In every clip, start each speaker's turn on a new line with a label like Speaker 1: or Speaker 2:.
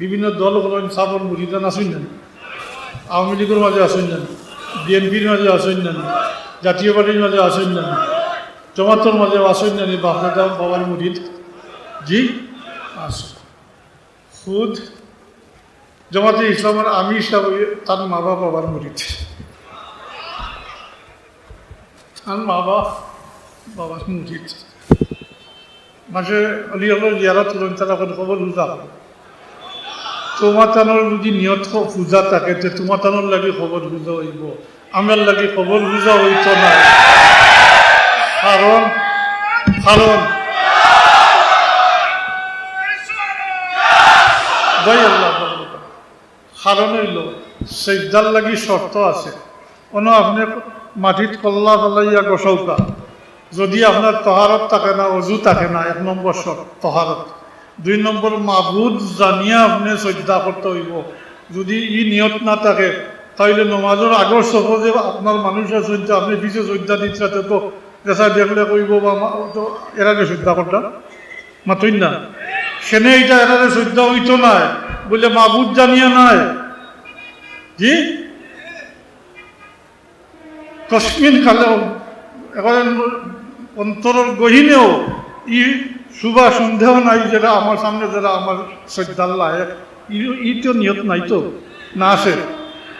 Speaker 1: বিভিন্ন দল হলেন সাবর মুরিদান আসুন না আওয়ামী লীগের মাঝে আসুন না বিএনপির মাঝে আসুন না জাতীয় পার্টির মাঝে আসুন না জমাতর মাঝে আসুন না বাপদাদা বাবার মুরিদ জি, আসুন। খুদ, জমাতে ইসলামের আমি ইসলাম তার মা বাবা বাবার মুরিদ আর মা বাবা বাবার মুরিদ মাসে অলি হলো জিয়ারত করেন, তারা এখন খবর বুঝা হবে। তোমার তানোর যদি নিয়ত পূজা থাকে, তে তোমার তানোর লাগে খবর বুঝা হইব। আমার লাগে খবর বুঝা হইত না কারণ কারণ। কারণ হইল সৈদার লাগি শর্ত আছে। কোনো আপনি মাটিত কল্লা ফেলাইয়া গসৌকা যদি আপনার তহারত থাকে না, অজু থাকে না, এক নম্বর শর্ত তহারত দুই নম্বর, মাবুদ জানিয়া আপনি শ্রদ্ধা করতে হইব। যদি ই নিয়ত না থাকে তাইলে নমাজের আগর সহজে আপনার মানুষের শ্রদ্ধা আপনি পিছিয়ে শ্রদ্ধা দিচ্ছে তো দেশা দেখলে কইব বা তো এরাকে শ্রদ্ধা করতাম মাতুই না? সেনে এটা এরারে শ্রদ্ধা হইতো নাই। বলে মাবুদ জানিয়া নাই। জি? কসমিন কালেও এখন অন্তরের গহীনেও ই শুভা সন্দেহ নাই যেটা আমার সামনে যারা আমার শ্রদ্ধার লায়ক ই- তো নিয়ত নাই তো, না আছে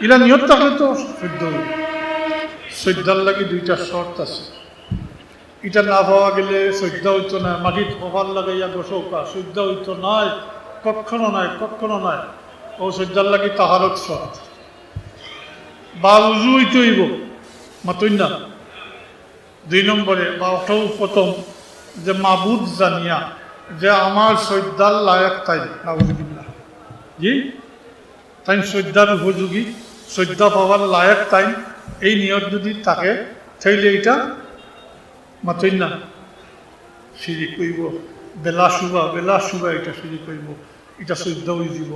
Speaker 1: ইরা নিয়ত থাকলে তো সদ্য শ্রদ্ধার দুইটা শর্ত আছে। এটা না পাওয়া গেলে শ্রদ্ধা হইতো না মাটির কপাল লাগাইয়া বসৌকা শ্রদ্ধা হইতো নাই কখনো নাই কখনো নাই। ও শ্রদ্ধার লাগি তাহারত শর্ত। বা উজু হইতে হইব মাতই না। দুই নম্বরে, বা অটাও প্রথম। যে মাবুদ জানিয়া, যে আমার শ্রদ্ধার লায়ক তাই নাবুদিল্লা জি? তাই শ্রদ্ধার উপযোগী শ্রদ্ধা পাওয়ার লায়ক তাই, এই নিয়ত যদি থাকে, তাইলে এটা মাতই না। সিঁড়ি কইব, বেলা শুবা বেলা শুবা এটা সিঁড়ি কইব, এটা শ্রদ্ধা হয়ে যাব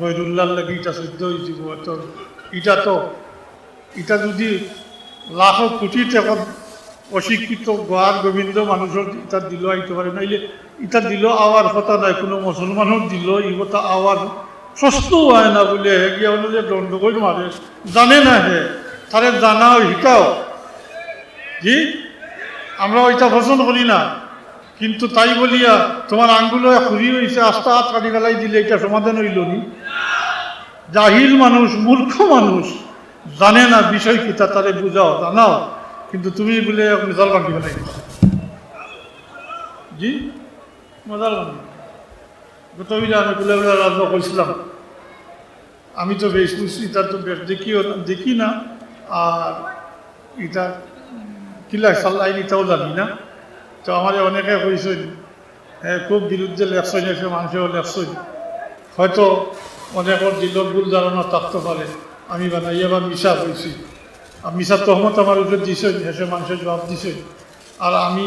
Speaker 1: গৈরুল্লার লাগে এটা শ্রদ্ধা হয়ে যাব তো এটা তো, এটা যদি লাখ কোটি টাকা অশিক্ষিত, গোয়ার গোবিন্দ মানুষের এটা দিল, আইতে পারে। নাইলে এটা দিল আওয়ার কথা নাই, কোনো মুসলমানের দিল, ই কথা আওয়ার সস্ত হয় না বলে। হে গিয়া হলো যে দণ্ডগোল মারে, জানে না হে, তারে জানাও শিকাও। জি? আমরা ওইটা পছন্দ করি না। কিন্তু তাই বলিয়া তোমার আঙ্গুলো খুঁড়ি হয়েছে আস্তা হাত কাটি ফেলাই দিলে এটা সমাধান হইল নি। জাহিল মানুষ, মূর্খ মানুষ, জানে না বিষয় কি তা তারে বুঝাও, জানাও। কিন্তু তুমি বলে মিসাল বাকি ফেলাই দিবা। জি? বাকি গত বিলে আমি বলে করছিলাম আমি তো বেশ বুঝছি, তার তো বেশ দেখিও দেখি না। আর এটা কিলা সাল্লাই নিতেও জানি না। তো আমার অনেকে কইছেন হ্যাঁ খুব বিরুদ্ধে লেখছেন, এসে মানুষেও লেখছেন। হয়তো অনেকের দিলের ভুল ধারণা থাকতে পারে। আমি বানাইয়া বা মিশা হয়েছি মিশা তহমত আমার উপরে দিছেন হেসে মানুষের জবাব দিছেন আর আমি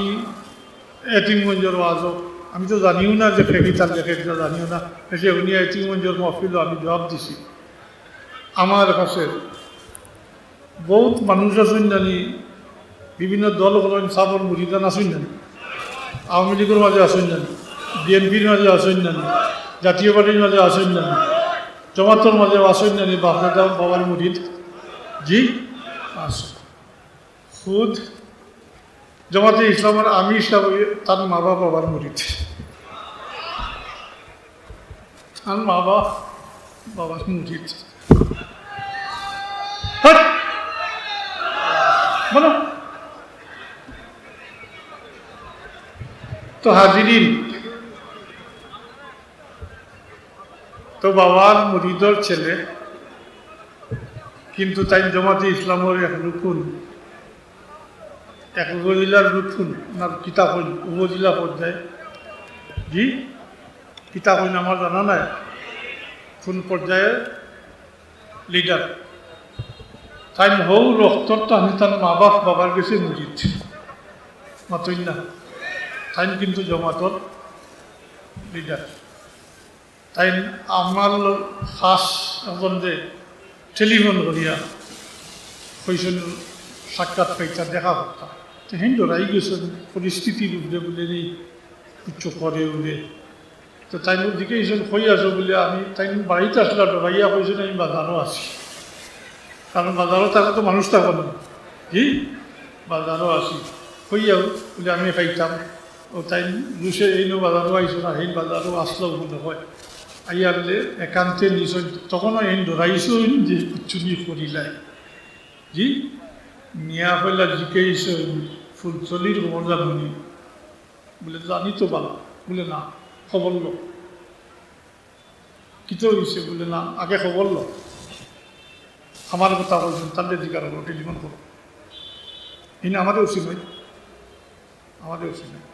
Speaker 1: এটিমগঞ্জের ওয়াজও, আমি তো জানিও না যে ফেকি লেখে এটা জানিও না। হেসে উনি এটিমগঞ্জের মহফিলও আমি জবাব দিছি। আমার কাছে বহুত মানুষ আছেন জানি বিভিন্ন দল হলেন সাবর মুরিদান আসুন জানি আওয়ামী লীগের মাঝে আসুন জানি বিএনপির মাঝে আসুন জানি জাতীয় পার্টির মাঝে আসুন জানি জমাতর মাঝে আসুন জানি বাপদাদা বাবার মুরিদ জি? খুদ জমাতে ইসলামের আমি ইসলাম তার মা বাবা বাবার মুরিদ তার মা বাবা বাবার মুরিদ হট! বলো। তো হাজিরিন, তো বাবার মুরিদর ছেলে কিন্তু তাই জমাতে ইসলামের এক রুকুন, এক উপজেলার রুকুন, না কিতাব উপজেলা পর্যায়ে। জি, কিতাব হইল আমার জানা নাই, কোন পর্যায়ে লিডার তাই হৌ রক্তটা আমি তার মা বাপ, বাবার কাছে মুজিদ। মাতই না। তাই কিন্তু জমাতর লিডার তাই আমার খাস এখন যে টেলিফোন করিয়া কইসেন সাক্ষাৎ পাইতা দেখা করতাম তো হিন্দু রাই গেছেন পরিস্থিতির উপরে বলে নেই কিছু করে উড়ে তো তাই দিকে এইসব হয়ে আসো বলে আমি। তাই বাড়িতে আসলে ডরাইয়া কইছেন আমি বাজারও আছি। কারণ বাজারও থাকা তো মানুষ থাকো না। কি? বাজারও আসি হইয়াও বলে আমি খাইতাম ও তাই লুসে এই নো বাজারও আইসো না? সেই বাজারও আসলো মনে হয় আইয়ারলে একান্তে নিছ তখনও এই ডরাইছো যে চুরি করিলাই জি মিয়া ফেলা জিকেইছ ফুলচলির খবর জানি বলে জানি তো বালা, বলে, না খবর লো। কিতো হয়েছে বলে, না, আগে খবর লো। আমার কথা বলছেন তাদের জিজ্ঞাসা করো টেলিফোন করো ইনি আমাদের উচিত নয় আমাদের উচিত নয়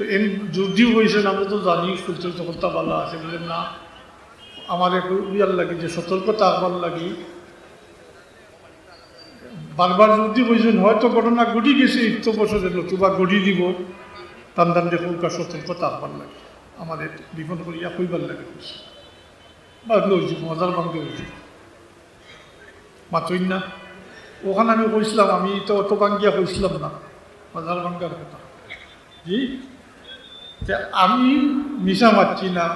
Speaker 1: তো এম যদিও হয়েছেন আমরা তো জানি ফুলচল তখনটা ভালো আছে, বলে না, আমার ইয়ার লাগে যে সতর্কতা আহ্বান লাগি। বারবার যদি বলছেন হয়তো ঘটনা ঘটি গেছে ইত্য বছরের নতুবা গড়ি দিব। টান টান দেখুন কার সতর্কতা আহ্বান লাগে। আমাদের বিপদ করিয়া কইবার লাগে। বা লইছি মজার ভাঙ্গে হয়েছে মাতই না। ওখানে আমি কইছিলাম, আমি তো অত ভাঙ্গিয়া কইছিলাম না। মজার ভাঙ্গার কথা। জি? তে আমি মিশা মারছি না।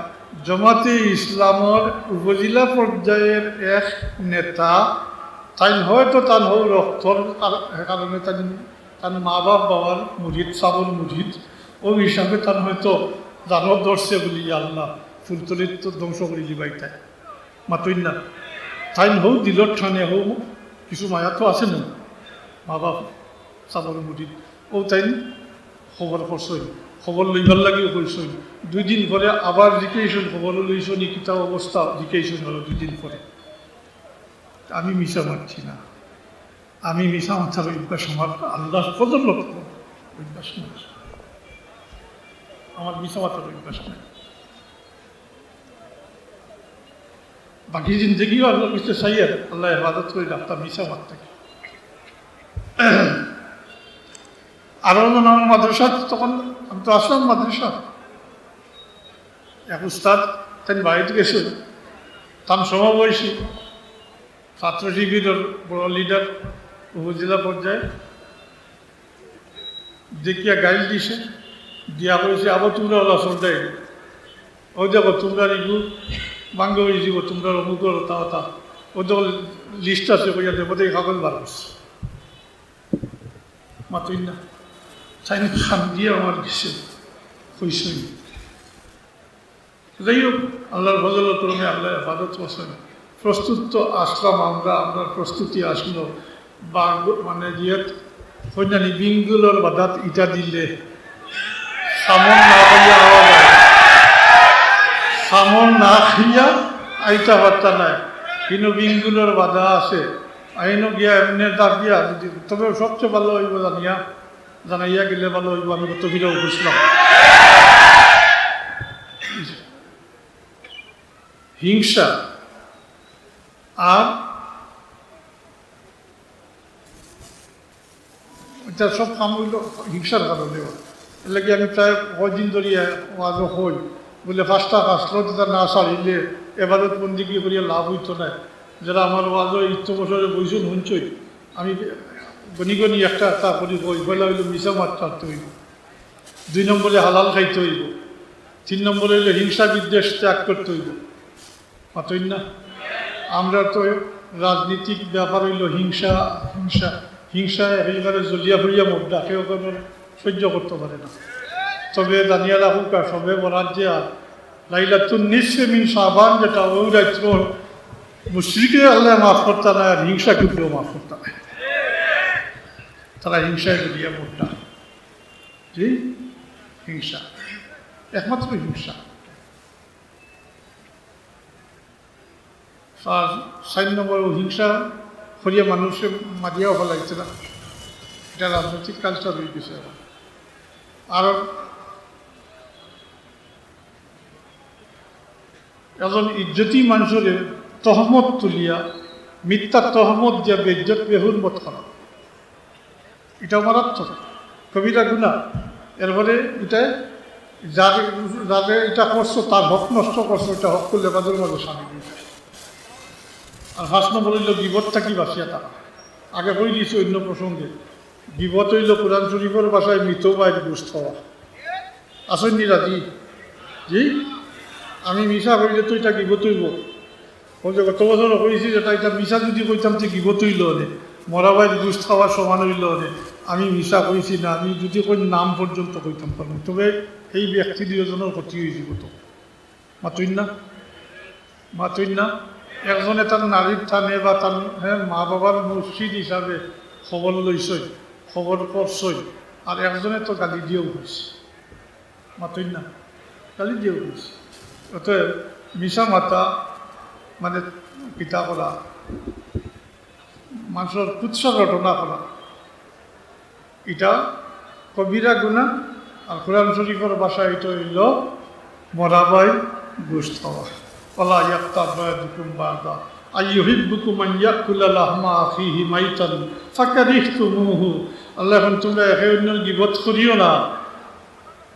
Speaker 1: জমাতে ইসলামর উপজেলা পর্যায়ের এক নেতা তাই হয়তো তার হও রক্তর কার- কারণে তার তার মা বাপ বাবার মুরিদ সাবর মুরিদ ও হিসাবে তার হয়তো দানব ধরছে বলি আল্লাহ, ফুলতলির তো ধ্বংস করে দিবাই তাই। মাতই না। তাই হও দিলর ঠানে হও কিছু মায়া তো আছে না? মা বাপ সাবর মুরিদ ও তাই খবর করছই খবর লইবার লাগিও কইছই দুই দিন পরে আবার জিকেইছন খবর লইছ নিকিতা অবস্থা জিকেইছন হলো দুই দিন পরে আমি মিশা মারছি না। আমি মিশা মাথার অভ্যাস আমার আল্লাহ কদর লক্ষ্য আমার মিশা মাথার অভ্যাস নাই বাকি জিন্দগিও আল্লাহ কিছু চাই আর আল্লাহ হেফাজত করে রাখতাম মিশা মারতে আরও হয় মাদ্রাসা তখন? আমি তো আসলাম মাদ্রাসা। এক উস্তাদ তাই বাড়িতে গেছে। তার সমবয়সী। ছাত্র শিবিরের বড় লিডার উপজেলা পর্যায়ে। দেখিয়া গাইল দিছে, দিয়া কইছে আবার তোমরা ওলা সর্দাই ওই দেখো, তোমরা ইগু বাঙ্গ হয়ে যাব তোমরা অমুক তা তা। ও যখন লিস্ট আছে, কইয়া দেবো দেখে, কাগজ বার মাতুই না চাইনি খান দিয়ে আমার কইসই যাই হোক আল্লাহর বদল ক্রমে আল্লাহ হেফাজত করছেন প্রস্তুত তো আসলাম আমরা আপনার প্রস্তুতি আসলো বা মানে জিয়ত কন্যানি বিংগুলোর বাধাত ইটা দিলে সামন না যায় সামন না খাইয়া আইতা বার্তা নাই কিন্তু বিংগুলোর বাধা আছে আইনও গিয়া এমনি ডাক দিয়া তবে সবচেয়ে ভালো হইব জানিয়া জানাইয়া গেলে ভালো হইব, আমি কত ফিরেও বুঝলাম হিংসা আর এটা সব কাম হইল হিংসার কারণে লাগে আমি প্রায় কদিন ধরিয়া ওয়াজ হই। বলে পাঁচটা কাজলো যেটা না সারিলে এবারে বন্দিগি করিয়া লাভ হইতো না। যারা আমার ওয়াজ ইত্য বছরে বইছুন শুনছই আমি গনি একটা একটা করি বই বলে হইল মিশা মারতে হইব দুই নম্বরে হালাল খাইতে হইব। তিন নম্বরে হইলে হিংসা বিদ্বেষ ত্যাগ করতে হইব। মাতই না? আমরা তো রাজনীতিক ব্যাপার হইল হিংসা হিংসা হিংসা একেবারে জলিয়া ফুলিয়া মুদ্রা কেউ কোনো সহ্য করতে পারে না। তবে দানিয়াল আহুকা সবে বরার যে আর লাইলাতুন নিশ্চয় মিন সাবান যেটা ওই রাত্র মুশ্রিকে আল্লাহ মাফ করতে না আর হিংসা কেউ মাফ করতে তারা হিংসায় জলিয়া মুদ্রা জি হিংসা। একমাত্র হিংসা। আর চার নম্বর হিংসা করিয়া মানুষে মারিয়াও ফেলাইছে না। এটা রাজনৈতিক কালচার হয়ে গেছে। আর এজন ইজ্জতি মানুষের তহমত তুলিয়া, মিথ্যা তহমত দিয়া বেজ্জত বেহুর মত করা। এটা মারাত্মক। কবিরা গুণা। এরপরে এটা যার যাদের এটা করছ, তার হক নষ্ট করছ, এটা হক করলে বাদের মাঝে স্বামী। আর ফার্স্ট নম্বর হইল বিপদ থাকি বাঁচিয়া তারা আগে বই দিয়েছে অন্য প্রসঙ্গে। বিপদ হইল কোরআন শরীফের বাসায় মৃত বাইর গোষ্ঠ হওয়া। আসেননি রাজি? জি? আমি মিশা করিলে তো এটা গিবত হইব। যে গত বছর কইছি যেটা এটা মিশা যদি কইতাম যে গিবত হইল নে, মরা বাইর গোষ্ঠ খাওয়ার সমান হইল নে। আমি মিশা কইছি না, আমি যদি কই নাম পর্যন্ত কইতাম পারলাম তবে এই ব্যক্তি দুজনের ক্ষতি হয়েছিল তো। মাতুইন না মাতুইন না একজনে তার নারীর টানে বা তার মা বাবার মসজিদ হিসাবে খবর লইছই খবর করছই আর একজনে তো গালি দিয়েও হয়েছে মাতুইন না গালি দিয়েও হয়েছে অতএব মিশা মাতা মানে পিতা করা মানুষের তুচ্ছ ঘটনা করা এটা কবিরা গুণা, আর কোরআন শরীফের ভাষা এটা হইল মরাবাই গোষ্ঠ ওলা ইয়াক্তা বায়াদুকুম বাদা। আইয়ুহিব্বুকুম আন ইয়াকুলা লাহমা আখিহি মাইতান, ফাকারিহতুমুহু। আল্লাহ এখন তোমরা একে অন্যের গিবত করিও না।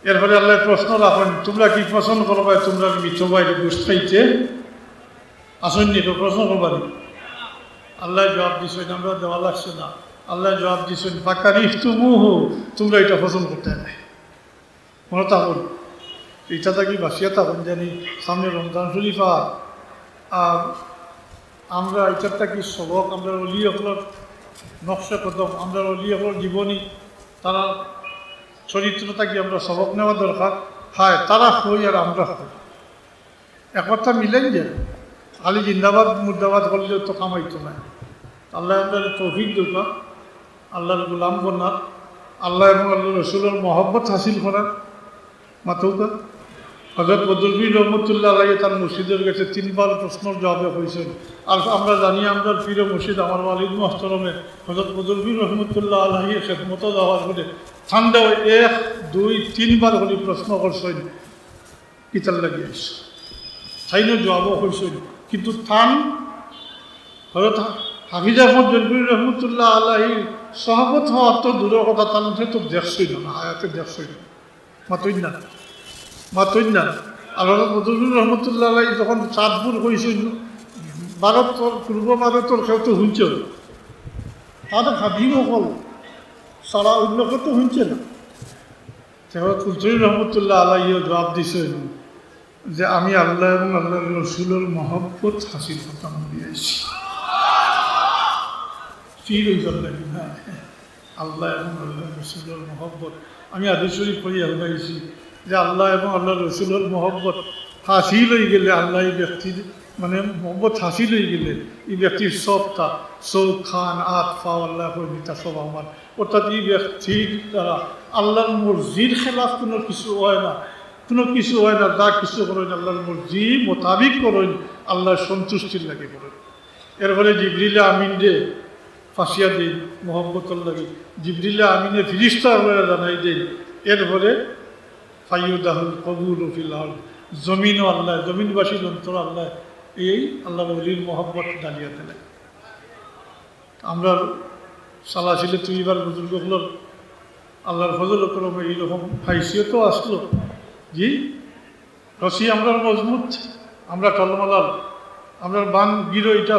Speaker 1: এর ফলে আল্লাহ প্রশ্ন রাখেন, তোমরা কি পছন্দ করবা তোমরা মৃত বাইরে গোষ্ঠ খাইতে? আসেননি তো প্রশ্ন করবানি আল্লাহ জবাব দিছেন, আমরা দেওয়া লাগছে না। আল্লাহ জবাব দিয়েছেন দিছেন ফাকারিহতুমুহু তোমরা এটা পছন্দ করতে নাই। মনে থাকুন এটা থাকি বাসিয়া থাকুন, জানি সামনে রমজান শরীফা, আর আমরা এটার থাকি সবক, আমরা অলি হকলের নকশা কদম, আমরা অলি হকলের জীবনী, তারা চরিত্র থাকি আমরা সবক নেওয়া দরকার। হায়, তারা হই আর আমরা হই। একথা মিলেন যে, খালি জিন্দাবাদ, মুর্দাবাদ করলেও তো কামাইতো না। আল্লাহ আমাদের তৌফিক দোকা আল্লাহর গোলাম বনার আল্লাহ এবং আল্লাহ রসুলের মহব্বত হাসিল করার মাতৌকা হজরত বদরবী রহমতুল্লাহ আলাই তার মসজিদের কাছে তিনবার প্রশ্নের জবাবে হয়েছেন আর আমরা জানি আমরা প্রিয় মসজিদ আমার ওয়ালিদ মোহতরমে হজরত বদরবী রহমতুল্লাহ আলাহি খেদমত দেওয়ার পরে ঠান্ডা এক, দুই, তিনবার হলে প্রশ্ন করছেন কিতার লাগিয়ে আসছে তাইনো জবাবও হয়েছেন কিন্তু থান হজরত হাফিজ আহমদ জনবুর রহমতুল্লাহ আলাহি সহবত হওয়ার তো দূরের কথা, তার মধ্যে তো দেখছই না, আয়াতে দেখছই না। মাতই না মাতই না। আল্লাহ মদুর রহমতুল্লাহ যখন চাঁদপুর হয়েছিল ভারতর পূর্ব ভারতের কেউ তো শুনছে না। তাদের হাবিব হল সারা অন্য কেউ তো শুনছে না। সেখানে কুলচুরি রহমতুল্লাহ আলাইও জবাব দিছেন যে, আমি আল্লাহ এবং আল্লাহ রসুলের মহব্বত হাসিল করতাম দিয়েছি। ফির ওই লাগি হ্যাঁ আল্লাহ এবং আল্লাহ রসুলের মহব্বত। আমি আদি শরীফ পড়ি আল্লাহছি যে আল্লাহ এবং আল্লাহ রসুলের মহব্বত হাসিল হয়ে গেলে আল্লাহ এই ব্যক্তির মানে মহব্বত হাসিল হয়ে গেলে এই ব্যক্তির সবটা চৌখ খান, আত, ফাও, আল্লাহ কর্মিতা সব আমার। অর্থাৎ এই ব্যক্তির দ্বারা আল্লাহর মর্জির খেলাফ কোনো কিছু হয় না। কোনো কিছু হয় না, যা কিছু করেন আল্লাহর মর্জি মোতাবিক করেন, আল্লাহর সন্তুষ্টির লাগে করেন। এরপরে জিবরিলা আমিন যে ফাঁসিয়া দিই মোহাম্মতর লাগে জিবরিল্লা আমিনে ফিরিস্তা হয়ে জানাই দেই এরপরে ফাইউদাহুল কবুল ফিলহাল জমিনও আল্লাহ, জমিনবাসী যন্ত্র আল্লাহ, এই আল্লাহ অলির মোহাম্মত দাঁড়িয়ে দিলেন আমরা সালা ছিলে তুই এবার বুজুর্গগুলোর আল্লাহর ফজল ক্রমে এইরকম ফাইসিও তো আসলো। জি, রসি আমরা মজবুত, আমরা টলমালাল আমরা বান গিরো এটা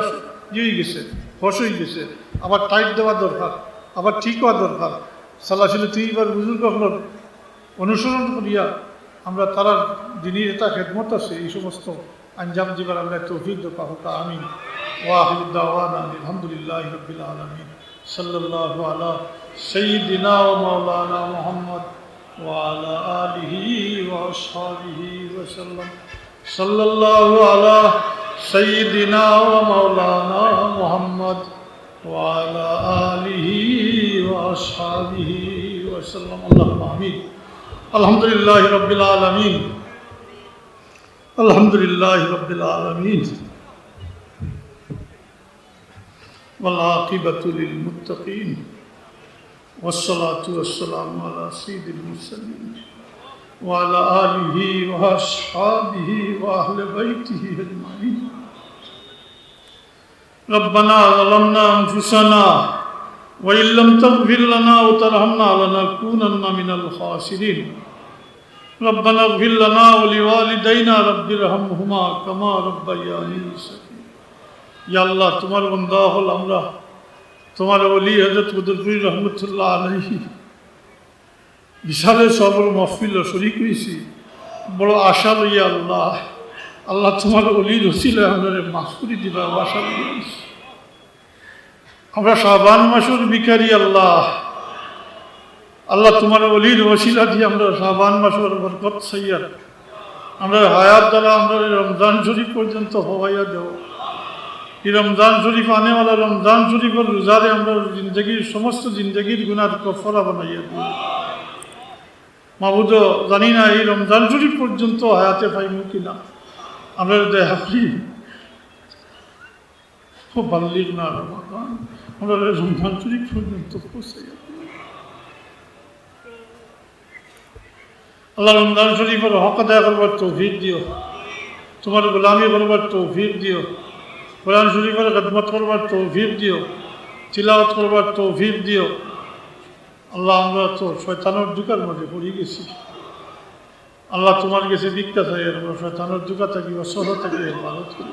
Speaker 1: ইয়ে গেছে, ফস হয়ে গেছে। আবার টাইট দেওয়া দরকার আবার ঠিক হওয়া দরকার সালা ছিল তুই এবার বুজুর্গ হল অনুসরণ করিয়া আমরা তারা দিনের এটা খেদমত আছে এই সমস্ত আঞ্জাম দিবার আল্লাহ তৌফিক দোকা হোকা আমিন ওয়াহিদাওয়ান আলহামদুলিল্লাহ রবিল আলমিন সাল্লাহ আলা সঈদিনা ও মৌলানা মোহাম্মদ وعلى آله وأصحابه وسلم صلى الله على سيدنا ومولانا محمد وعلى آله وأصحابه وسلم. اللهم آمين. الحمد لله رب العالمين. الحمد لله رب العالمين. والعاقبة للمتقين. والصلاة والسلام على سيد المرسلين. وعلى آله وأصحابه وأهل بيته أجمعين. ربنا ظلمنا أنفسنا وإن لم تغفر لنا وترحمنا لنكونن من الخاسرين ربنا اغفر لنا ولوالدينا رب ارحمهما كما ربياني صغيرا يا الله তোমার বন্ধা হল আমরা তোমার অলি হজরত কুদরপুরি রহমতুল্লাহ আলহী বিশালে সবর মহফিল শরিক হয়েছি বড় আশা লইয়া আল্লাহ আল্লাহ তোমার অলি রসিল আমাদের মাফ করে দিবা লইয়াছি আমরা শাহবান মাসুর বিকারি আল্লাহ। আল্লাহ তোমার অলির ওসিলা দিয়ে আমরা শাহবান মাসুর বরকত সৈয়াদ। আমরা হায়াত দ্বারা আমরা রমজান শরীফ পর্যন্ত হওয়াইয়া দেব। এই রমজান শরীফ, আনেওয়ালা রমজান শরীফের রোজারে আমরা জিন্দগির সমস্ত জিন্দগির গুণার কফরা বানাইয়া দিই মাবুদ জানি না এই রমজান শরীফ পর্যন্ত হায়াতে পাইমু কিনা আমরা দেখা করি খুব বাল্লিক না আমরা রমজান শরীফ পর্যন্ত পৌঁছে আল্লাহ রমজান শরীফের হক আদায় করবার তৌফিক দিও। তোমার গোলামি করবার তৌফিক দিও। কোরআন শরীফের খেদমত করবার তৌফিক দিও। তিলাওয়াত করবার তৌফিক দিও। আল্লাহ, আমরা তো শয়তানোর দুকার মধ্যে পড়ে গেছি। আল্লাহ তোমার কাছে দীক্ষা চাই আমরা শয়তানোর দুকা থাকি বা সহ থাকি ভালো করি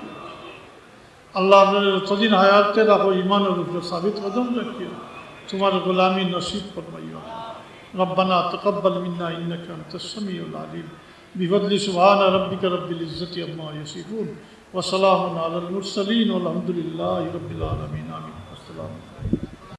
Speaker 1: আল্লাহ আপনার যতদিন হায়াতে রাখো ইমানের উপরে সাবিত কদম রাখিও তোমার গোলামি নসিব ফরমাইও ربنا تقبل منا انك انت السميع العليم بفضل سبحان ربك رب العزه عما يصفون وسلام على المرسلين والحمد لله رب العالمين امين السلام عليكم